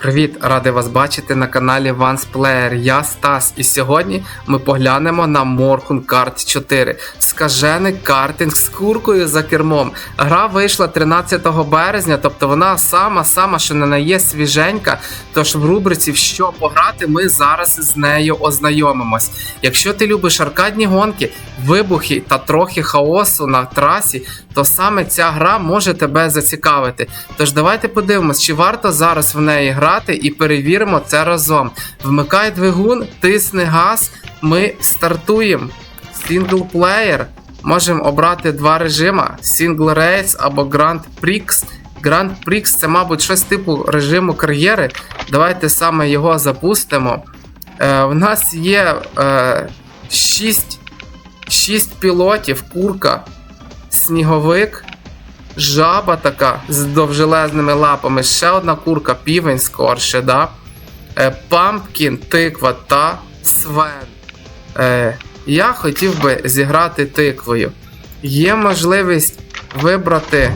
Привіт, радий вас бачити на каналі Vans Player. Я Стас, і сьогодні ми поглянемо на Morhun Kart 4. Скажений картинг з куркою за кермом. Гра вийшла 13 березня, тобто вона сама-сама, що не є свіженька. Тож в рубриці в що пограти, ми зараз з нею ознайомимось. Якщо ти любиш аркадні гонки, вибухи та трохи хаосу на трасі, то саме ця гра може тебе зацікавити. Тож давайте подивимось, чи варто зараз в неї грати і перевіримо це разом. Вмикай двигун, тисни газ, ми стартуємо. Сінглплеєр. Можемо обрати два режими: Single Race або Grand Prix. Grand Prix це, мабуть, щось типу режиму кар'єри. Давайте саме його запустимо. Е, в нас є е, 6, 6 пілотів, курка, сніговик, жаба така з довжелезними лапами, ще одна курка, півень скорше, да? Е, Пампкін, тиква та свен. Е, я хотів би зіграти тиквою. Є можливість вибрати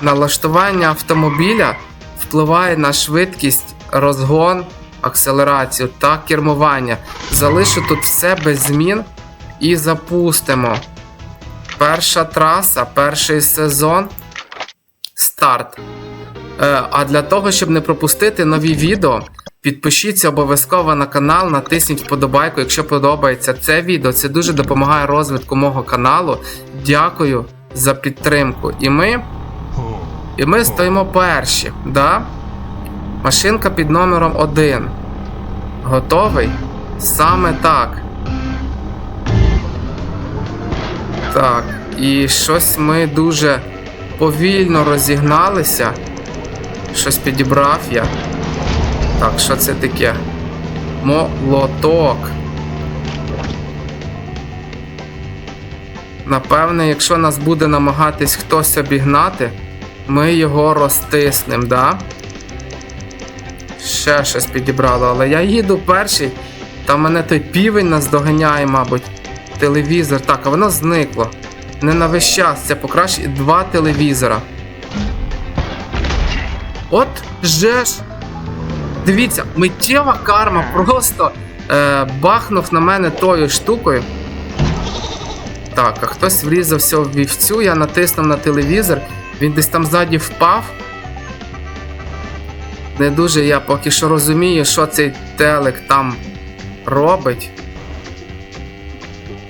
налаштування автомобіля, впливає на швидкість, розгон, акселерацію та кермування. Залишу тут все без змін і запустимо. Перша траса, перший сезон. Старт. Е, а для того, щоб не пропустити нові відео, підпишіться обов'язково на канал, натисніть вподобайку, якщо подобається це відео. Це дуже допомагає розвитку мого каналу. Дякую за підтримку. І ми. І ми стоїмо перші. Да? Машинка під номером 1. Готовий? Саме так. Так, і щось ми дуже повільно розігналися. Щось підібрав я. Так, що це таке? Молоток. Напевне, якщо нас буде намагатись хтось обігнати, ми його розтиснемо, да? Ще щось підібрало, але я їду перший. Там мене той півень нас доганяє, мабуть. Телевізор. Так, а воно зникло. Не на весь час, це покраще два телевізора. От же ж. Дивіться, миттєва карма просто е, бахнув на мене тою штукою. Так, а хтось врізався в вівцю, я натиснув на телевізор, він десь там ззаді впав. Не дуже я поки що розумію, що цей телек там робить.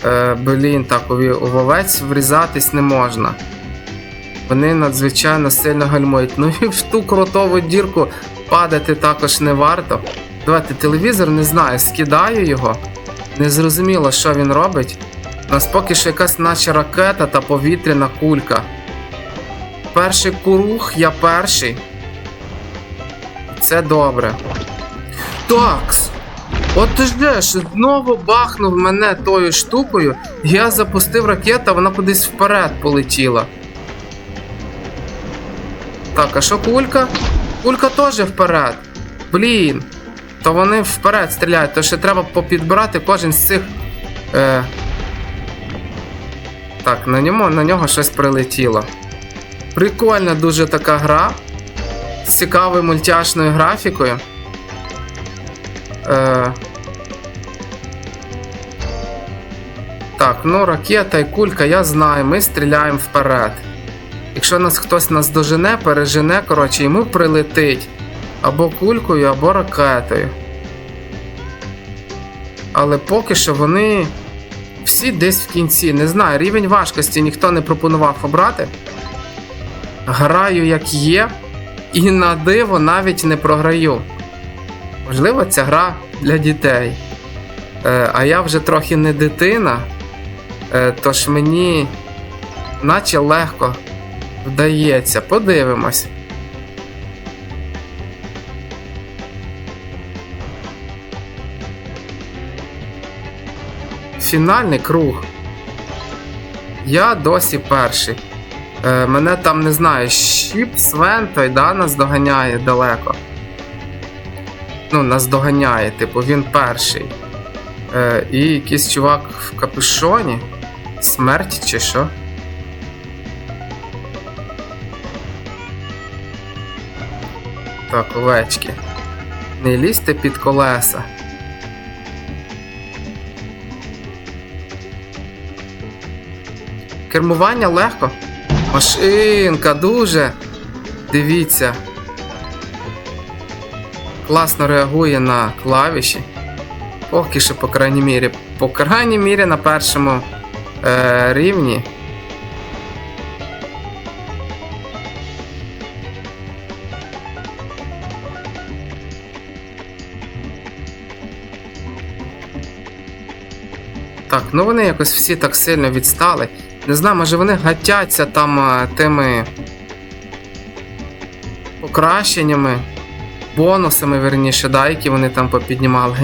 Е, блін, так, у, вовець врізатись не можна. Вони надзвичайно сильно гальмують. Ну і в ту кротову дірку падати також не варто. Давайте телевізор не знаю, скидаю його. Не зрозуміло, що він робить. У нас поки що якась наче ракета та повітряна кулька. Перший курух, я перший. Це добре. Такс. От ти ж знову бахнув мене тою штукою, я запустив ракету, вона кудись вперед полетіла. Так, а що кулька? Кулька теж вперед. Блін. То вони вперед стріляють, то ще треба попідбирати кожен з цих. Е... Так, на ньому, на нього щось прилетіло. Прикольна дуже така гра. З цікавою мультяшною графікою. Е... Так, ну ракета і кулька, я знаю, ми стріляємо вперед. Якщо нас хтось нас дожене, пережене, коротше, йому прилетить або кулькою, або ракетою. Але поки що вони всі десь в кінці. Не знаю, рівень важкості ніхто не пропонував обрати. Граю як є, і на диво навіть не програю. Можливо, ця гра для дітей. Е, а я вже трохи не дитина, е, тож мені наче легко вдається. Подивимось. Фінальний круг. Я досі перший. Е, мене там не знаю, Щіп Свен той да, нас доганяє далеко. Ну, нас доганяє, типу, він перший. Е, і якийсь чувак в капюшоні. Смерть чи що? Так, овечки. Не лізьте під колеса. Кермування легко. Машинка дуже. Дивіться. Класно реагує на клавіші. Поки що, по крайній мірі. По крайній мірі на першому е, рівні. Так, ну вони якось всі так сильно відстали. Не знаю, може вони гатяться там е, тими покращеннями, бонусами, верніше, да, які вони там попіднімали.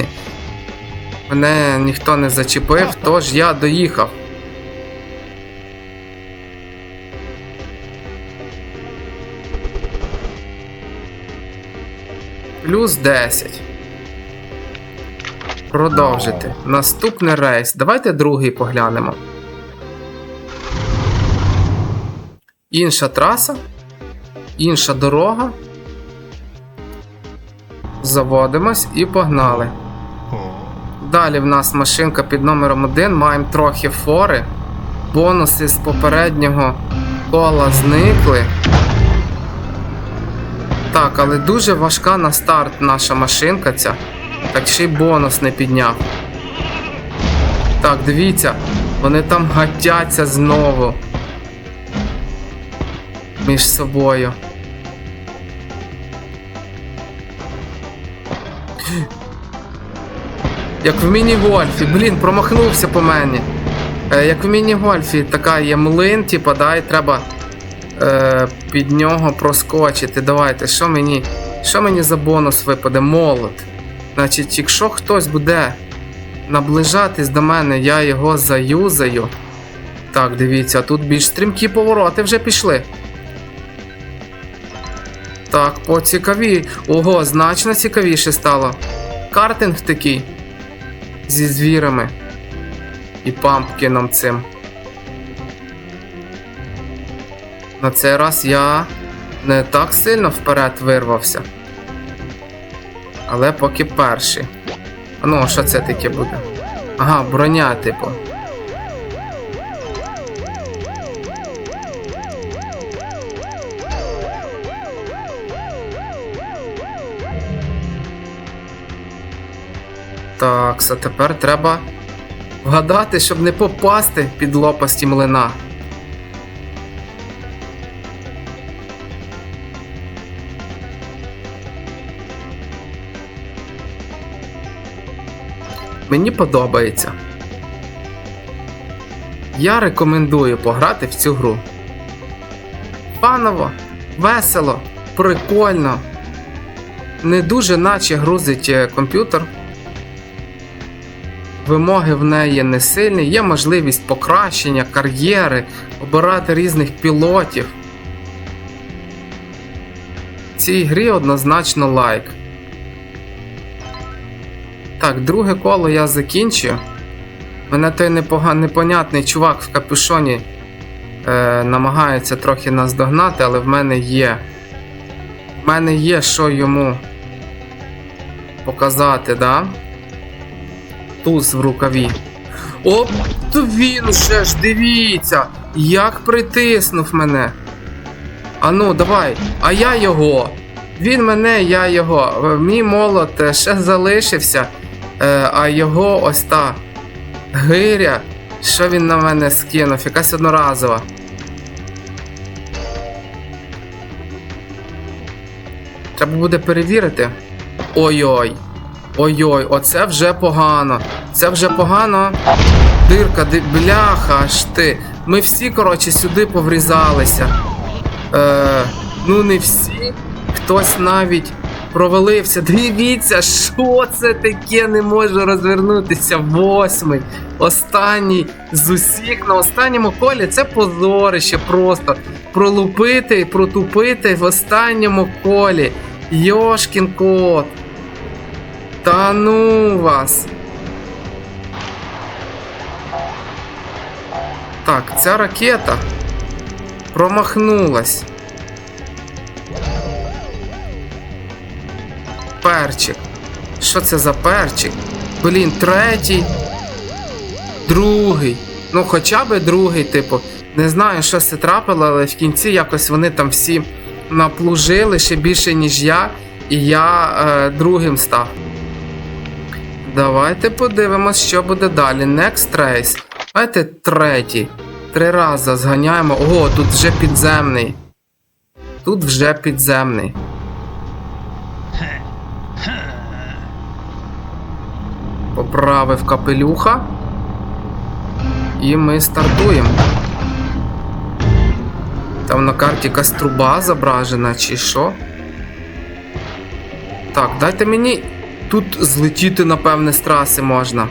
Мене ніхто не зачепив, тож я доїхав. Плюс 10. Продовжити. Наступний рейс. Давайте другий поглянемо. Інша траса. Інша дорога. Заводимось і погнали. Далі в нас машинка під номером 1. Маємо трохи фори. Бонуси з попереднього кола зникли. Так, але дуже важка на старт наша машинка ця. Так ще й бонус не підняв. Так, дивіться, вони там гатяться знову. Між собою. Як в міні-гольфі, блін, промахнувся по мені. Е, як в міні-гольфі така є млин, типа, да, і треба е, під нього проскочити. Давайте, що мені. Що мені за бонус випаде? Молот. Значить, якщо хтось буде наближатись до мене, я його заюзаю. Так, дивіться, тут більш стрімкі повороти вже пішли. Так, поцікаві. Ого, значно цікавіше стало. Картинг такий. Зі звірами. І пампкіном цим. На цей раз я не так сильно вперед вирвався. Але поки перший. А ну, а що це таке буде? Ага, броня, типу. Так, а тепер треба вгадати, щоб не попасти під лопасті млина. Мені подобається. Я рекомендую пограти в цю гру. Паново, весело, прикольно. Не дуже наче грузить е, комп'ютер. Вимоги в неї не сильні, є можливість покращення кар'єри, обирати різних пілотів. Цій грі однозначно лайк. Так, друге коло я закінчую. Мене той непога... непонятний чувак в капюшоні е, намагається трохи наздогнати, але в мене є. В мене є що йому показати, да? Туз в рукаві. Оп, то він же ж, дивіться, як притиснув мене. Ану, давай, а я його. Він мене, я його. Мій молот е, ще залишився, е, а його ось та гиря. Що він на мене скинув? Якась одноразова. Треба буде перевірити. Ой-ой. Ой-ой, оце вже погано. Це вже погано. Дирка, ди... бляха, аж ти. Ми всі, коротше, сюди поврізалися. Е, ну, не всі. Хтось навіть провалився. Дивіться, що це таке не може розвернутися. Восьмий. Останній з усіх на останньому колі це позорище просто. Пролупити і протупити в останньому колі. Йошкін кот. Та ну вас. Так, ця ракета промахнулась. перчик? Що це за перчик? Блін, третій. Другий. Ну, хоча би другий, типу. Не знаю, що це трапило, але в кінці якось вони там всі наплужили ще більше, ніж я, і я е, другим став. Давайте подивимось, що буде далі. Next race. Давайте третій. Три рази зганяємо. Ого, тут вже підземний. Тут вже підземний. Поправив капелюха. І ми стартуємо. Там на карті якась труба зображена, чи що? Так, дайте мені. Тут злетіти, напевне, з траси можна.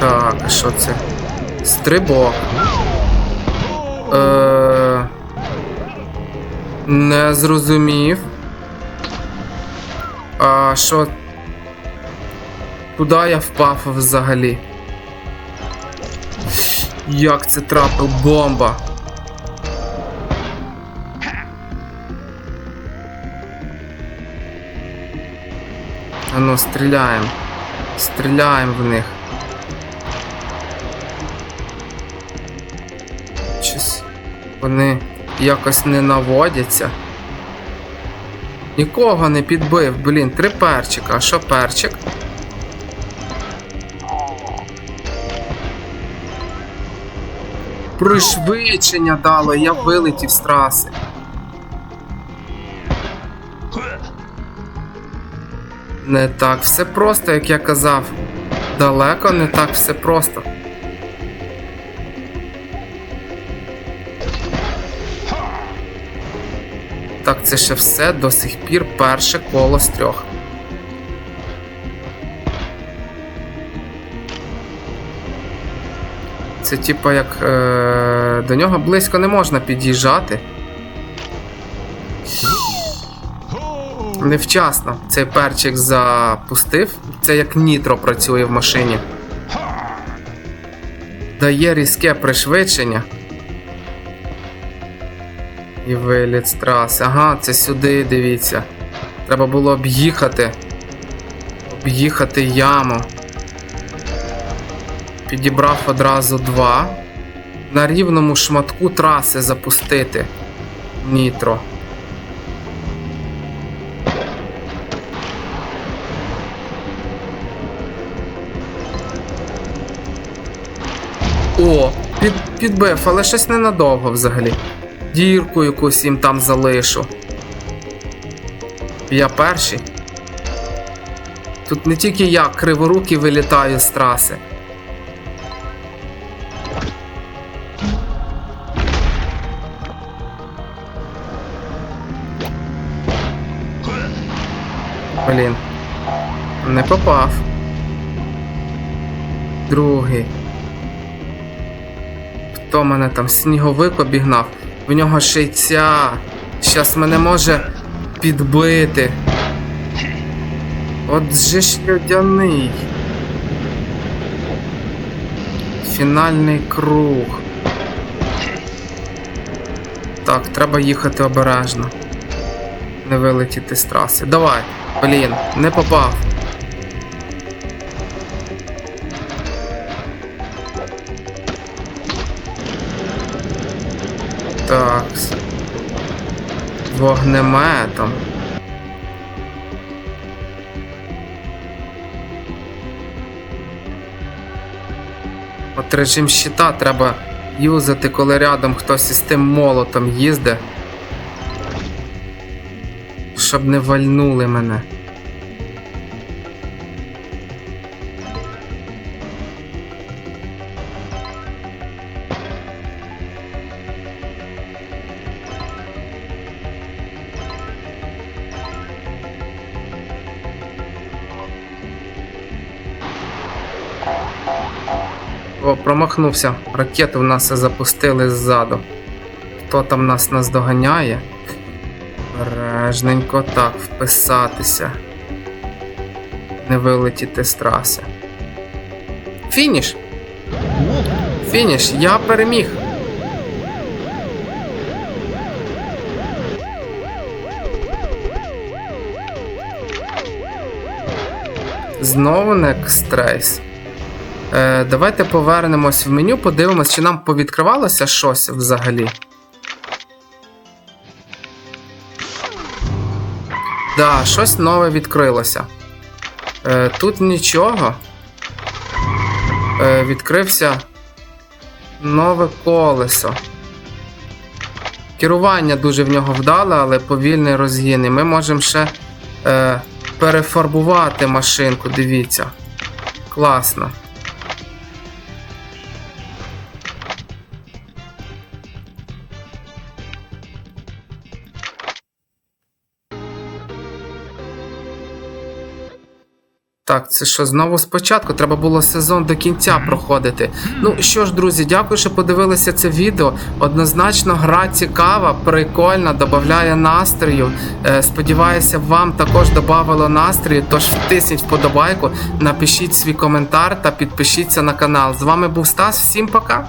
Так, а що це? Стрибок. Е... Не зрозумів. А що? Куди я впав взагалі? Як це трапив? Бомба. Ану, стріляємо. Стріляємо в них. Вони якось не наводяться. Нікого не підбив, блін, три перчика. А що перчик? Пришвидшення дало, я вилетів з траси. Не так все просто, як я казав. Далеко не так все просто. Так, це ще все до сих пір перше коло з трьох. Це типа як е, до нього близько не можна під'їжджати. Невчасно цей перчик запустив. Це як нітро працює в машині. Дає різке пришвидшення. І виліт з траси. Ага, це сюди, дивіться. Треба було об'їхати. Об'їхати яму. Підібрав одразу два. На рівному шматку траси запустити. Нітро. Під, підбив, але щось ненадовго взагалі. Дірку якусь їм там залишу. Я перший. Тут не тільки я криворукий вилітаю з траси. Блін. Не попав. Другий. Хто мене там сніговик обігнав? В нього ще й ця. Щас мене може підбити. От же ж льодяний. Фінальний круг. Так, треба їхати обережно. Не вилетіти з траси. Давай, блін, не попав. Вогнеметом. От режим щита треба юзати, коли рядом хтось із тим молотом їздить. Щоб не вальнули мене. О, промахнувся. Ракети в нас запустили ззаду. Хто там нас наздоганяє? Бережненько так, вписатися. Не вилетіти з траси. Фініш! Фініш! Я переміг! Знову не екстрейс. Е, давайте повернемось в меню, подивимось, чи нам повідкривалося щось взагалі. Да, щось нове відкрилося. Е, тут нічого. Е, відкрився нове колесо. Керування дуже в нього вдале, але повільний розгін. І ми можемо ще е, перефарбувати машинку, дивіться. Класно. Так, це що знову спочатку? Треба було сезон до кінця проходити. Ну що ж, друзі, дякую, що подивилися це відео. Однозначно, гра цікава, прикольна, додає настрою. Е, сподіваюся, вам також додавало настрою. Тож втисніть вподобайку, напишіть свій коментар та підпишіться на канал. З вами був Стас. Всім пока!